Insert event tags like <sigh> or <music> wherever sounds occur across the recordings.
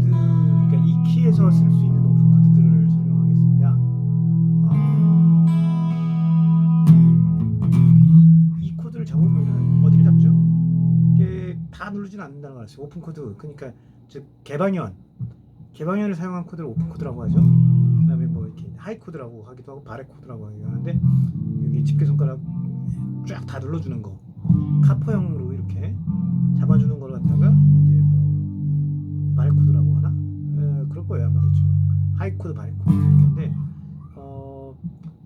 코드, 그러니까 이 키에서 쓸 수 있는 오픈 코드들을 설명하겠습니다. 아, 이 코드를 잡으면은 어디를 잡죠? 이게 다 누르진 않는다는 걸 알았어요. 오픈 코드, 그러니까 즉 개방현, 개방현을 사용한 코드를 오픈 코드라고 하죠. 그다음에 뭐 이렇게 하이 코드라고 하기도 하고 바레 코드라고 하기도 하는데 여기 집게 손가락 쫙 다 눌러주는 거, 카퍼형으로 이렇게 잡아주는 걸 갖다가 이제 뭐 바레 코드라고 그럴 거예요 아마 대충. 하이 코드 바레 코드 이렇게인데 어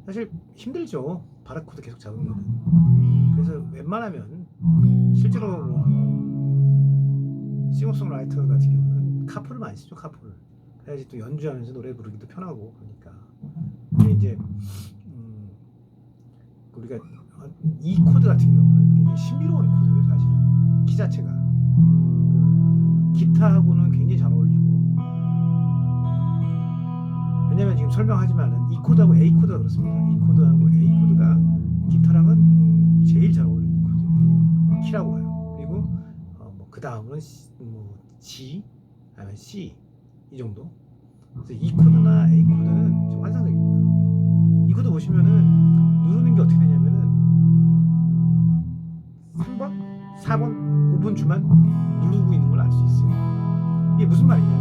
사실 힘들죠. 바레 코드 계속 잡으면 그래서 웬만하면 실제로 뭐 싱어송라이터 같은 경우는 카프를 많이 쓰죠 카프를. 그래야지 또 연주하면서 노래 부르기도 편하고 그러니까. 근데 이제 음, 우리가 이 코드 같은 경우는 굉장히 신비로운 코드예요 사실은. 키 자체가. 그 기타하고는 굉장히 잘 어울리고 왜냐면 지금 설명하지만은 이 코드하고 A 코드가 그렇습니다. 이 코드하고 A 코드가 기타랑은 제일 잘 어울리는 코드예요. 키라고 해요. 그리고 어, 뭐그 다음은 뭐 G 아니면 C 이 정도. 그래서 이 코드나 A 코드는 좀 환상적입니다. 이 코드 보시면은 누르는 게 어떻게 되냐면은 3번, 4번, 5번 주만 누르고 있는 걸 알 수 있어요. 이게 무슨 말이냐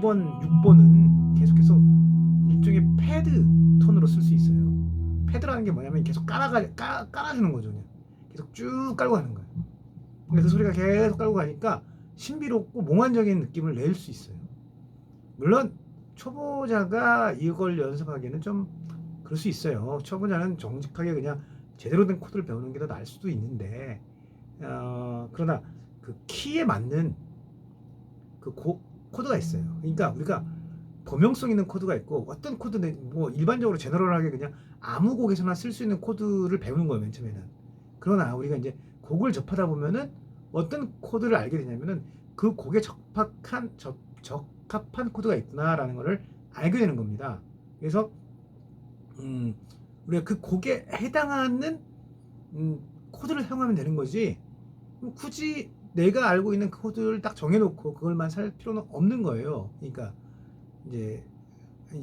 2번, 6번은 계속해서 일종의 패드 톤으로 쓸 수 있어요. 패드라는 게 뭐냐면 계속 깔아가 깔, 깔아주는 거죠. 그냥. 계속 쭉 깔고 가는 거예요. 근데 그 소리가 계속 깔고 가니까 신비롭고 몽환적인 느낌을 낼 수 있어요. 물론 초보자가 이걸 연습하기에는 좀 그럴 수 있어요. 초보자는 정직하게 그냥 제대로 된 코드를 배우는 게 더 나을 수도 있는데 어, 그러나 그 키에 맞는 그 고, 코드가 있어요. 그러니까 우리가 범용성 있는 코드가 있고 어떤 코드는 뭐 일반적으로 제너럴하게 그냥 아무 곡에서나 쓸 수 있는 코드를 배우는 거예요. 맨 처음에는. 그러나 우리가 이제 곡을 접하다 보면은 어떤 코드를 알게 되냐면은 그 곡에 적합한 적, 적합한 코드가 있구나라는 것을 알게 되는 겁니다. 그래서 음, 우리가 그 곡에 해당하는 음, 코드를 사용하면 되는 거지 뭐 굳이 내가 알고 있는 그 코드를 딱 정해놓고 그걸만 살 필요는 없는 거예요. 그러니까 이제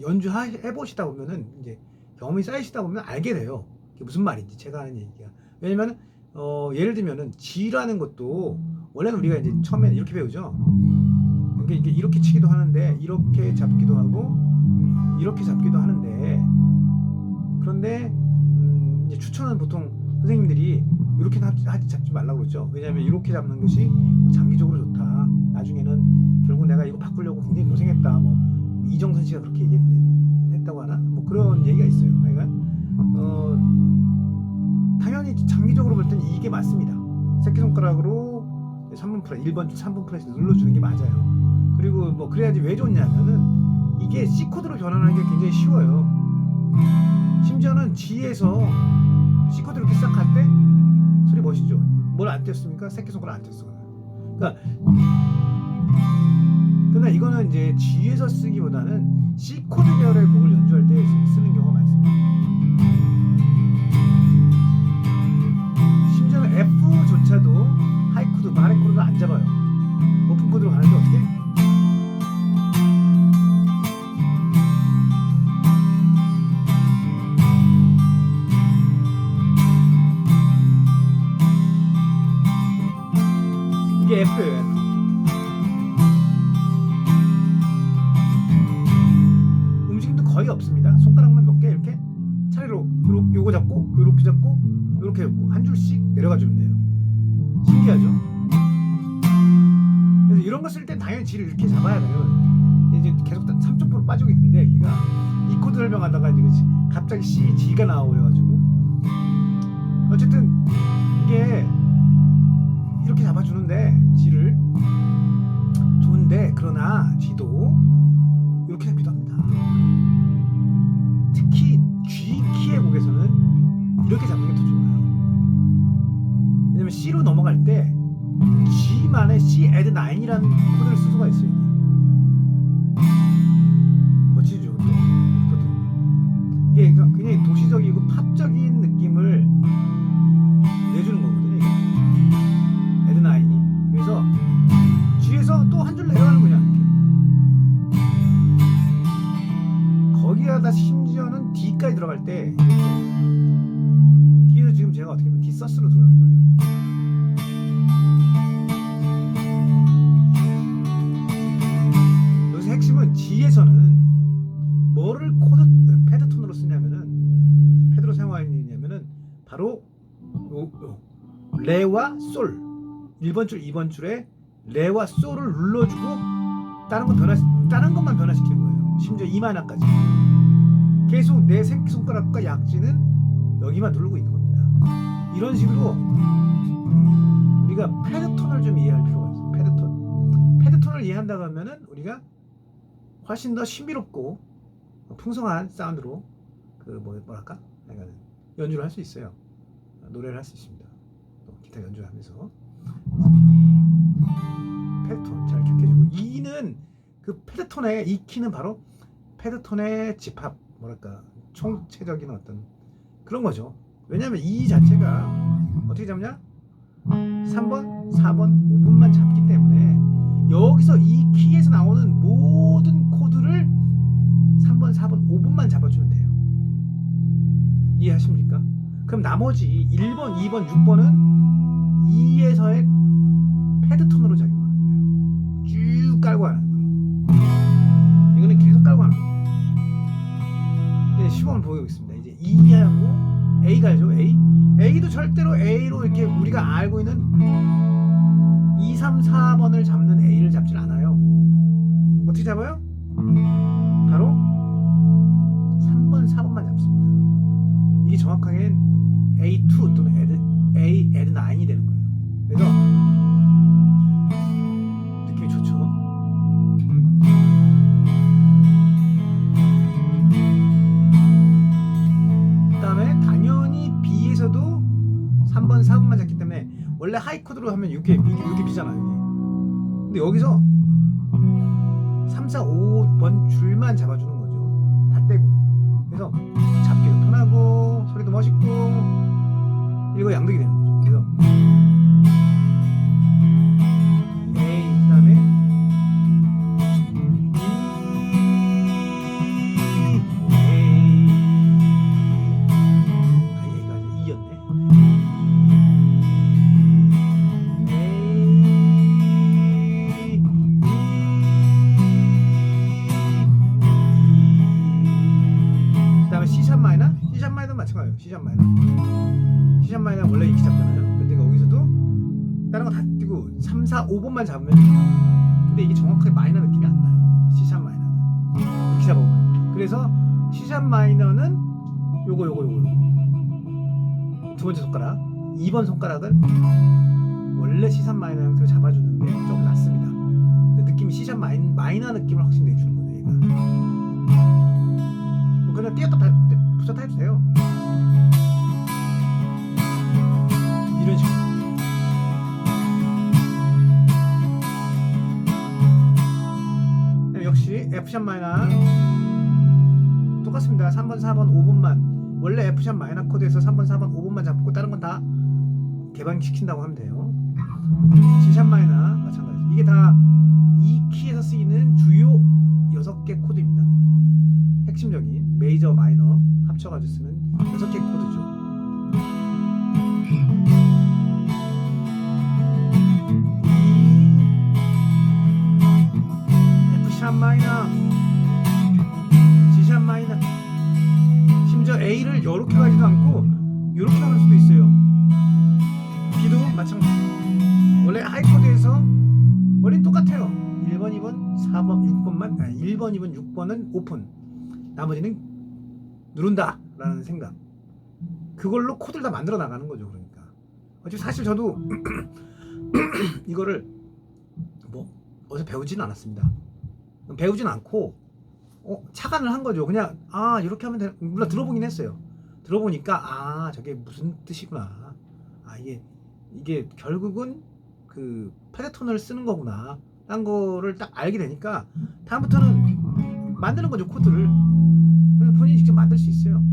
연주 해 보시다 보면은 이제 경험이 쌓이시다 보면 알게 돼요. 그게 무슨 말인지 제가 하는 얘기가 왜냐면 어, 예를 들면은 G라는 것도 원래는 우리가 이제 처음에 이렇게 배우죠. 이게 이게 이렇게 치기도 하는데 이렇게 잡기도 하고 이렇게 잡기도 하는데 그런데 음, 이제 추천은 보통 선생님들이 이렇게 하지 잡지 말라고 그러죠. 왜냐하면 이렇게 잡는 것이 뭐 장기적으로 좋다. 나중에는 결국 내가 이거 바꾸려고 굉장히 고생했다. 뭐 이정선 씨가 그렇게 얘기했다고 하나? 뭐 그런 얘기가 있어요. 그러니까 어, 당연히 장기적으로 볼 때는 이게 맞습니다. 새끼손가락으로 3분 프레 1번 3분 프레스 눌러주는 게 맞아요. 그리고 뭐 그래야지 왜 좋냐면은 이게 C 코드로 변환하는 게 굉장히 쉬워요. 심지어는 G에서 C 코드 이렇게 싹갈때 멋있죠. 뭘 안 뗐습니까? 새끼손가락 안 뗐어. 그러니까 그러나 이거는 이제 G에서 쓰기보다는 C 코드 계열의 곡을 연주할 때 쓰는 경우가 많습니다. 심지어는 F조차도 하이 코드, 바레 코드를 안 잡아요. 다. 손가락만 몇 개 이렇게 차례로 요렇게 요거 잡고 요렇게 잡고 요렇게 잡고 한 줄씩 내려가 주면 돼요. 신기하죠? 그래서 이런 거 쓸 땐 당연히 G를 이렇게 잡아야 돼요. 이제 계속 3.0% 빠지고 있는데 얘가 이 코드 설명하다가 이제 갑자기 C, G가 나오고 그래가지고 어쨌든 이게 팝적이고 팝적인 느낌을 내주는 거거든요. 에드나인이. 그래서 뒤에서 또 한 줄 내려가는 거냐. 거기에다 심지어는 D까지 들어갈 때 레와 솔 1번 줄 2번 줄에 레와 솔을 눌러주고 다른 건 변화 다른 것만 변화시키는 거예요. 심지어 이마나까지 계속 내 새끼손가락과 약지는 여기만 누르고 있는 겁니다. 이런 식으로 우리가 패드톤을 좀 이해할 필요가 있어요. 패드톤. 패드톤을 이해한다고 하면은 우리가 훨씬 더 신비롭고 풍성한 사운드로 그 뭐, 뭐랄까 연주를 할 수 있어요. 노래를 할 수 있습니다. 또 기타 연주하면서 패드톤 잘 기억해주고 이는 그 패드톤의 이 키는 바로 패드톤의 집합 뭐랄까 총체적인 어떤 그런 거죠. 왜냐하면 이 자체가 어떻게 잡냐? 3번, 4번, 5번만 잡기 때문에 여기서 이 키에서 나오는 모든 코드를 3번, 4번, 5번만 잡아주면 돼요. 이해하십니까? 그럼 나머지 1번, 2번, 6번은 시범을 보여보겠습니다. 이제 E하고 A가 죠 A. A도 절대로 A로 이렇게 우리가 알고 있는 2, 3, 4번을 잡는 A를 잡질 않아요. 어떻게 잡아요? 바로 3번, 4번만 잡습니다. 이게 정확하게는 A2 또는 A, add 9이 되는 거예요. 하이 코드로 하면 이게 이게, 이게 B잖아요. 이게. 근데 여기서 3, 4, 5번 줄만 잡아주는 거죠. 다 떼고. 그래서 잡기도 편하고 소리도 멋있고 이거 양득이 되는 거죠. 그래서 4, 5번만 잡으면 근데 이게 정확하게 마이너 느낌이 안 나요. C샵 마이너는 이렇게 잡아버려요. 그래서 C샵 마이너는 요거 요거 요거 두 번째 손가락 2번 손가락은 원래 C3 마이너 형태로 잡아주는 게 좀 낫습니다. 근데 느낌이 C샵 마이, 마이너 느낌을 확실히 내주는 거죠 얘가. 뭐 그냥 띄었다 다- 붙였다 해도 돼요. F샵 마이너 똑같습니다. 3번, 4번, 5번만 원래 F샵 마이너 코드에서 3번, 4번, 5번만 잡고 다른 건 다 개방시킨다고 하면 돼요. G샵 마이너 A를 이렇게 가지도 않고 이렇게 하는 수도 있어요. B도 마찬가지 원래 하이코드에서 원래는 똑같아요. 1번, 2번, 4번, 6번만 아니 1번, 2번, 6번은 오픈. 나머지는 누른다 라는 생각. 그걸로 코드를 다 만들어 나가는 거죠 그러니까. 어차피 사실 저도 <clears throat> 이거를 뭐 어디서 배우지는 않았습니다. 배우진 않고 어, 착안을 한 거죠. 그냥 아 이렇게 하면 되 물론 들어보긴 했어요. 들어보니까 아 저게 무슨 뜻이구나. 아 이게 이게 결국은 그 패드톤을 쓰는 거구나. 딴 거를 딱 알게 되니까 다음부터는 만드는 거죠 코드를. 본인이 직접 만들 수 있어요.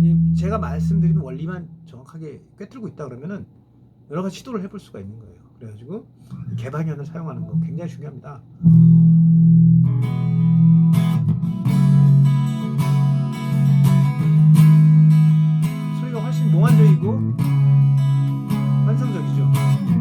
이 제가 말씀드리는 원리만 정확하게 꿰뚫고 있다 그러면은 여러 가지 시도를 해볼 수가 있는 거예요. 그래가지고 개방현을 사용하는 거 굉장히 중요합니다. 소리가 훨씬 몽환적이고 환상적이죠.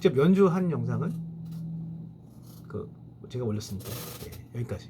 직접 연주한 영상은 그 제가 올렸습니다. 네, 여기까지.